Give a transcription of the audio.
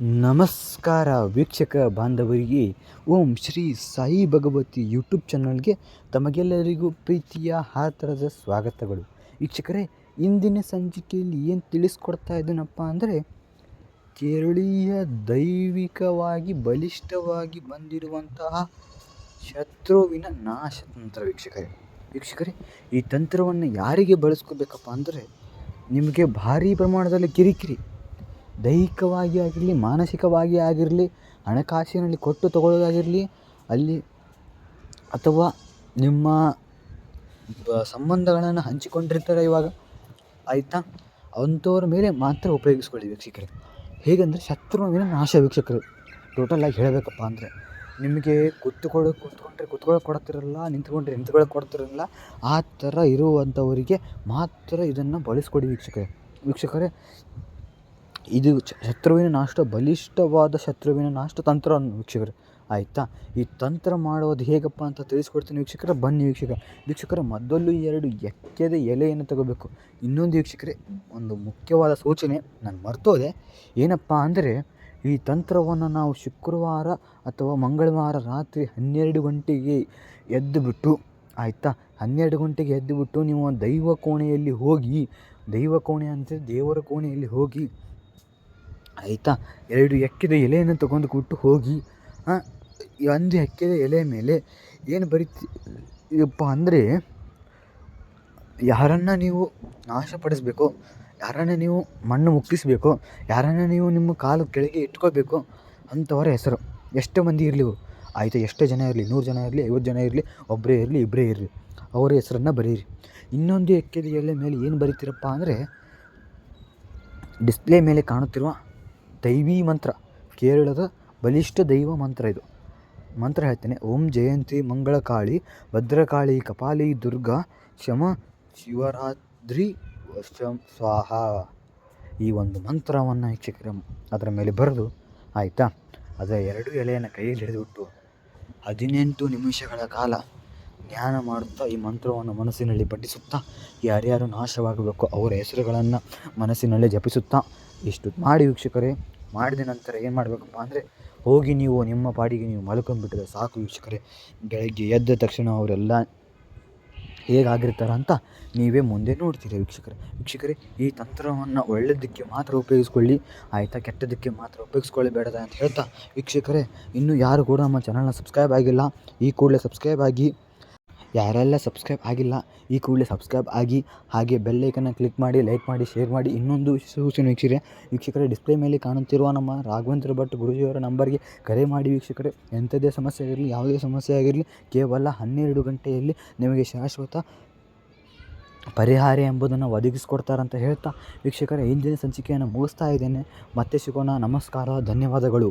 ನಮಸ್ಕಾರ ವೀಕ್ಷಕ ಬಾಂಧವರಿಗೆ. ಓಂ ಶ್ರೀ ಸಾಯಿ ಭಗವತಿ ಯೂಟ್ಯೂಬ್ ಚಾನಲ್ಗೆ ತಮಗೆಲ್ಲರಿಗೂ ಪ್ರೀತಿಯ ಆತರದ ಸ್ವಾಗತಗಳು. ವೀಕ್ಷಕರೇ, ಇಂದಿನ ಸಂಚಿಕೆಯಲ್ಲಿ ಏನು ತಿಳಿಸ್ಕೊಡ್ತಾ ಇದ್ದೀನಪ್ಪ ಅಂದರೆ, ಕೇರಳೀಯ ದೈವಿಕವಾಗಿ ಬಲಿಷ್ಠವಾಗಿ ಬಂದಿರುವಂತಹ ಶತ್ರುವಿನ ನಾಶ ತಂತ್ರ ವೀಕ್ಷಕರೇ. ವೀಕ್ಷಕರೇ, ಈ ತಂತ್ರವನ್ನು ಯಾರಿಗೆ ಬಳಸ್ಕೋಬೇಕಪ್ಪ ಅಂದರೆ, ನಿಮಗೆ ಭಾರಿ ಪ್ರಮಾಣದಲ್ಲಿ ಕಿರಿಕಿರಿ. ದೈಹಿಕವಾಗಿ ಆಗಿರಲಿ, ಮಾನಸಿಕವಾಗಿ ಆಗಿರಲಿ, ಹಣಕಾಸಿನಲ್ಲಿ ಕೊಟ್ಟು ತಗೊಳ್ಳೋದಾಗಿರಲಿ, ಅಲ್ಲಿ ಅಥವಾ ನಿಮ್ಮ ಸಂಬಂಧಗಳನ್ನು ಹಂಚಿಕೊಂಡಿರ್ತಾರೆ ಇವಾಗ. ಆಯಿತಾ? ಅಂಥವ್ರ ಮೇಲೆ ಮಾತ್ರ ಉಪಯೋಗಿಸ್ಕೊಳ್ಳಿ ವೀಕ್ಷಕರೇ. ಹೇಗೆಂದರೆ ಶತ್ರುವಿನ ನಾಶ ವೀಕ್ಷಕರು. ಟೋಟಲಾಗಿ ಹೇಳಬೇಕಪ್ಪ ಅಂದರೆ ನಿಮಗೆ ಕೂತ್ಕೊಳ್ಳೋ, ಕೂತ್ಕೊಂಡ್ರೆ ಕೂತ್ಕೊಳ್ಳೋಕೆ ಕೊಡ್ತಿರಲ್ಲ, ನಿಂತ್ಕೊಂಡ್ರೆ ನಿಂತ್ಕೊಳ್ಳೋಕೆ ಕೊಡ್ತಿರಲ್ಲ, ಆ ಥರ ಇರುವಂಥವರಿಗೆ ಮಾತ್ರ ಇದನ್ನು ಬಳಸ್ಕೊಡಿ ವೀಕ್ಷಕರೇ. ವೀಕ್ಷಕರೇ ಇದು ಶತ್ರುವಿನ ನಾಷ್ಟ, ಬಲಿಷ್ಠವಾದ ಶತ್ರುವಿನ ನಾಷ್ಟ ತಂತ್ರ ವೀಕ್ಷಕರು. ಆಯಿತಾ? ಈ ತಂತ್ರ ಮಾಡೋದು ಹೇಗಪ್ಪ ಅಂತ ತಿಳಿಸ್ಕೊಡ್ತೀನಿ ವೀಕ್ಷಕರ. ಬನ್ನಿ ವೀಕ್ಷಕ ವೀಕ್ಷಕರ, ಮೊದಲು ಎರಡು ಎಕ್ಕೆದ ಎಲೆಯನ್ನು ತಗೋಬೇಕು. ಇನ್ನೊಂದು ವೀಕ್ಷಕರೇ, ಒಂದು ಮುಖ್ಯವಾದ ಸೂಚನೆ ನಾನು ಮರ್ತೋದೆ. ಏನಪ್ಪ ಅಂದರೆ, ಈ ತಂತ್ರವನ್ನು ನಾವು ಶುಕ್ರವಾರ ಅಥವಾ ಮಂಗಳವಾರ ರಾತ್ರಿ ಹನ್ನೆರಡು ಗಂಟೆಗೆ ಎದ್ದು ಬಿಟ್ಟು ಆಯಿತಾ? ಹನ್ನೆರಡು ಗಂಟೆಗೆ ಎದ್ದುಬಿಟ್ಟು ನೀವು ದೈವ ಕೋಣೆಯಲ್ಲಿ ಹೋಗಿ, ದೈವ ಕೋಣೆ ಅಂದರೆ ದೇವರ ಕೋಣೆಯಲ್ಲಿ ಹೋಗಿ ಆಯಿತಾ? ಎರಡು ಎಕ್ಕಿದ ಎಲೆಯನ್ನು ತಗೊಂಡು ಕೊಟ್ಟು ಹೋಗಿ ಒಂದು ಎಕ್ಕಿದ ಎಲೆ ಮೇಲೆ ಏನು ಬರೀತಿಯಪ್ಪ ಅಂದರೆ ಯಾರನ್ನು ನೀವು ನಾಶಪಡಿಸಬೇಕು, ಯಾರನ್ನು ನೀವು ಮಣ್ಣು ಮುಕ್ತಿಸಬೇಕು ಯಾರನ್ನು ನೀವು ನಿಮ್ಮ ಕಾಲು ಕೆಳಗೆ ಇಟ್ಕೋಬೇಕು ಅಂಥವರ ಹೆಸರು. ಎಷ್ಟು ಮಂದಿ ಇರಲಿ ಆಯಿತಾ? ಎಷ್ಟೇ ಜನ ಇರಲಿ, ನೂರು ಜನ ಇರಲಿ, ಐವತ್ತು ಜನ ಇರಲಿ ಒಬ್ಬರೇ ಇರಲಿ ಇಬ್ಬರೇ ಇರಲಿ, ಅವರ ಹೆಸರನ್ನು ಬರೀರಿ. ಇನ್ನೊಂದು ಎಕ್ಕೆದ ಎಲೆ ಮೇಲೆ ಏನು ಬರೀತೀರಪ್ಪ ಅಂದರೆ ಡಿಸ್ಪ್ಲೇ ಮೇಲೆ ಕಾಣುತ್ತಿರುವ ದೈವಿ ಮಂತ್ರ. ಕೇರಳದ ಬಲಿಷ್ಠ ದೈವ ಮಂತ್ರ ಇದು. ಮಂತ್ರ ಹೇಳ್ತೇನೆ. ಓಂ ಜಯಂತಿ ಮಂಗಳಕಾಳಿ ಭದ್ರಕಾಳಿ ಕಪಾಲಿ ದುರ್ಗಾ ಶಮ ಶಿವರಾತ್ರಿ ವಶಂ ಸ್ವಾಹ. ಈ ಒಂದು ಮಂತ್ರವನ್ನು ವೀಕ್ಷಕರ ಅದರ ಮೇಲೆ ಬರೆದು ಆಯಿತಾ? ಅದರ ಎರಡು ಎಲೆಯನ್ನು ಕೈಯಲ್ಲಿ ಹಿಡಿದುಬಿಟ್ಟು ಹದಿನೆಂಟು ನಿಮಿಷಗಳ ಕಾಲ ಧ್ಯಾನ ಮಾಡುತ್ತಾ ಈ ಮಂತ್ರವನ್ನು ಮನಸ್ಸಿನಲ್ಲಿ ಪಠಿಸುತ್ತಾ, ಯಾರ್ಯಾರು ನಾಶವಾಗಬೇಕು ಅವರ ಹೆಸರುಗಳನ್ನು ಮನಸ್ಸಿನಲ್ಲಿ ಜಪಿಸುತ್ತಾ ಇಷ್ಟು ಮಾಡಿ ವೀಕ್ಷಕರೇ, ಮಾಡಿದ ನಂತರ ಏನು ಮಾಡಬೇಕಪ್ಪ ಅಂದರೆ ಹೋಗಿ ನೀವು ನಿಮ್ಮ ಪಾಡಿಗೆ ನೀವು ಮಲ್ಕೊಂಡ್ಬಿಟ್ರೆ ಸಾಕು ವೀಕ್ಷಕರೇ. ಬೆಳಗ್ಗೆ ಎದ್ದ ತಕ್ಷಣ ಅವರೆಲ್ಲ ಹೇಗಾಗಿರ್ತಾರೆ ಅಂತ ನೀವೇ ಮುಂದೆ ನೋಡ್ತೀರಿ ವೀಕ್ಷಕರೇ. ವೀಕ್ಷಕರೇ, ಈ ತಂತ್ರವನ್ನು ಒಳ್ಳೆಯದಕ್ಕೆ ಮಾತ್ರ ಉಪಯೋಗಿಸ್ಕೊಳ್ಳಿ, ಆಯಿತಾ ಕೆಟ್ಟದಕ್ಕೆ ಮಾತ್ರ ಉಪಯೋಗಿಸ್ಕೊಳ್ಳಬೇಡದ ಅಂತ ಹೇಳ್ತಾ ವೀಕ್ಷಕರೇ, ಇನ್ನೂ ಯಾರು ಕೂಡ ನಮ್ಮ ಚಾನಲ್ನ ಸಬ್ಸ್ಕ್ರೈಬ್ ಆಗಿಲ್ಲ, ಈ ಕೂಡಲೇ ಸಬ್ಸ್ಕ್ರೈಬ್ ಆಗಿ ಯಾರೆಲ್ಲ ಸಬ್ಸ್ಕ್ರೈಬ್ ಆಗಿಲ್ಲ, ಈ ಕೂಡಲೇ ಸಬ್ಸ್ಕ್ರೈಬ್ ಆಗಿ ಹಾಗೆ ಬೆಲ್ಲೈಕನ್ನು ಕ್ಲಿಕ್ ಮಾಡಿ ಲೈಕ್ ಮಾಡಿ ಶೇರ್ ಮಾಡಿ. ಇನ್ನೊಂದು ಸೂಚನೆ ವೀಕ್ಷಕರೇ ವೀಕ್ಷಕರೇ ಡಿಸ್ಪ್ಲೇ ಮೇಲೆ ಕಾಣುತ್ತಿರುವ ನಮ್ಮ ರಾಘವೇಂದ್ರ ಭಟ್ ಗುರುಜಿಯವರ ನಂಬರ್ಗೆ ಕರೆ ಮಾಡಿ ವೀಕ್ಷಕರೇ. ಎಂಥದ್ದೇ ಸಮಸ್ಯೆ ಆಗಿರಲಿ, ಯಾವುದೇ ಸಮಸ್ಯೆ ಆಗಿರಲಿ, ಕೇವಲ ಹನ್ನೆರಡು ಗಂಟೆಯಲ್ಲಿ ನಿಮಗೆ ಶಾಶ್ವತ ಪರಿಹಾರ ಎಂಬುದನ್ನು ಅಂತ ಹೇಳ್ತಾ ವೀಕ್ಷಕರೇ, ಇಂದಿನ ಸಂಚಿಕೆಯನ್ನು ಮುಗಿಸ್ತಾ ಇದ್ದೇನೆ. ಮತ್ತೆ ಸಿಗೋಣ. ನಮಸ್ಕಾರ. ಧನ್ಯವಾದಗಳು.